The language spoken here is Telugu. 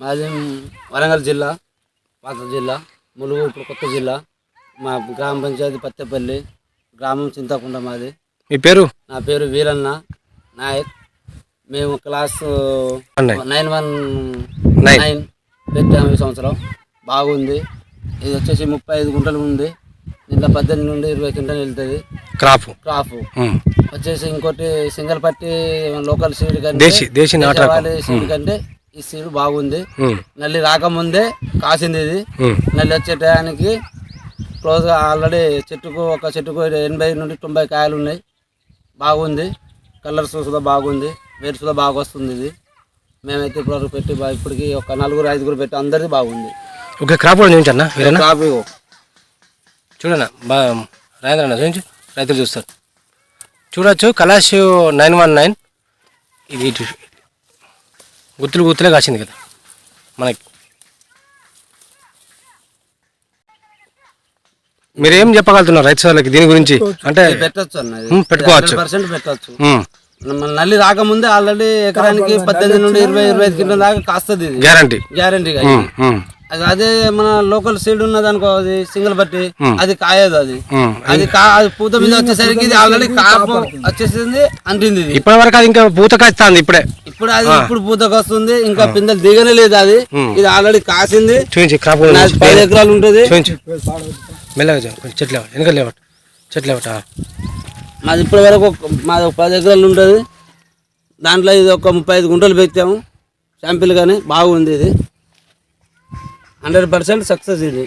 మాది వరంగల్ జిల్లా పాత జిల్లా ములుగు ఇప్పుడు కొత్త జిల్లా. మా గ్రామ పంచాయతీ పత్తెపల్లి గ్రామం చింతకుంట మాది. మీ పేరు? నా పేరు వీరన్న నాయక్. మేము క్లాస్. నైన్. One nine. పెట్టాము ఈ సంవత్సరం. బాగుంది. ఇది వచ్చేసి ముప్పై ఐదు గుంటలు ఉంది. దీంట్లో పద్దెనిమిది నుండి ఇరవై క్వింటలు వెళ్తుంది. క్రాప్. క్రాప్. వచ్చేసి ఇంకోటి సింగల్ పట్టి లోకల్ సీడ్ కంటే దేశీ దేశీ నాటు సీడ్ కంటే ఈ సీడ్ బాగుంది. నల్లి రాకముందే కాసింది ఇది. నల్లి వచ్చే టయానికి క్లోజ్గా ఆల్రెడీ చెట్టుకు ఒక చెట్టుకు ఎనభై నుండి తొంభై కాయలు ఉన్నాయి. బాగుంది. కలర్స్ కూడా బాగుంది. రేట్ కూడా బాగా వస్తుంది ఇది. మేమైతే ఇప్పుడు పెట్టి ఇప్పటికి ఒక నలుగురు ఐదుగురు పెట్టి అందరిది బాగుంది. ఓకే క్రాప్ కూడా చూపించన్న క్రాప్. చూడన్నా బా రాజేంద్ర అన్న చూపించు. రైతులు చూస్తారు. చూడొచ్చు కలాష్ నైన్ వన్ నైన్. ఇది గుత్తులు గుత్తులే కాసింది కదా మనకి. మీరేం చెప్పగలుగుతున్నారు రైతు వాళ్ళకి దీని గురించి? అంటే పెట్టొచ్చు పెట్టుకోవచ్చు. పర్సెంట్ పెట్టొచ్చు. మన నల్లి రాకముందే ఆల్రెడీ ఎకరానికి పద్దెనిమిది నుండి ఇరవై ఇరవై ఐదు కిలో దాకా కాస్తుంది గ్యారంటీ. గ్యారంటీగా. ఉమ్, అది అదే మన లోకల్ సీడ్ ఉన్నది అనుకో అది సింగిల్ బట్టి అది కాయదు అది. అది కా అది పూత మీద వచ్చేసరికి ఇది ఆల్రెడీ కాపు వచ్చేసింది అంటింది ఇప్పటి వరకు అది ఇంకా పూత కాస్తుంది ఇప్పుడే. ఇప్పుడు అది ఇప్పుడు పూతకు వస్తుంది ఇంకా పిందెలు దిగనే లేదు అది. ఇది ఆల్రెడీ కాసింది. పది ఎకరాలు ఉంటుంది. మెల్లగా చెట్లు వెనకాల లేవట చెట్లు లేవట మాది ఇప్పటి వరకు మాది ఒక పది ఎకరాలు ఉంటుంది. దాంట్లో ఇది ఒక ముప్పై ఐదు గుంటలు పెట్టాము. శాంపిల్ కానీ బాగుంది ఇది. హండ్రెడ్ పర్సెంట్ సక్సెస్ ఇది.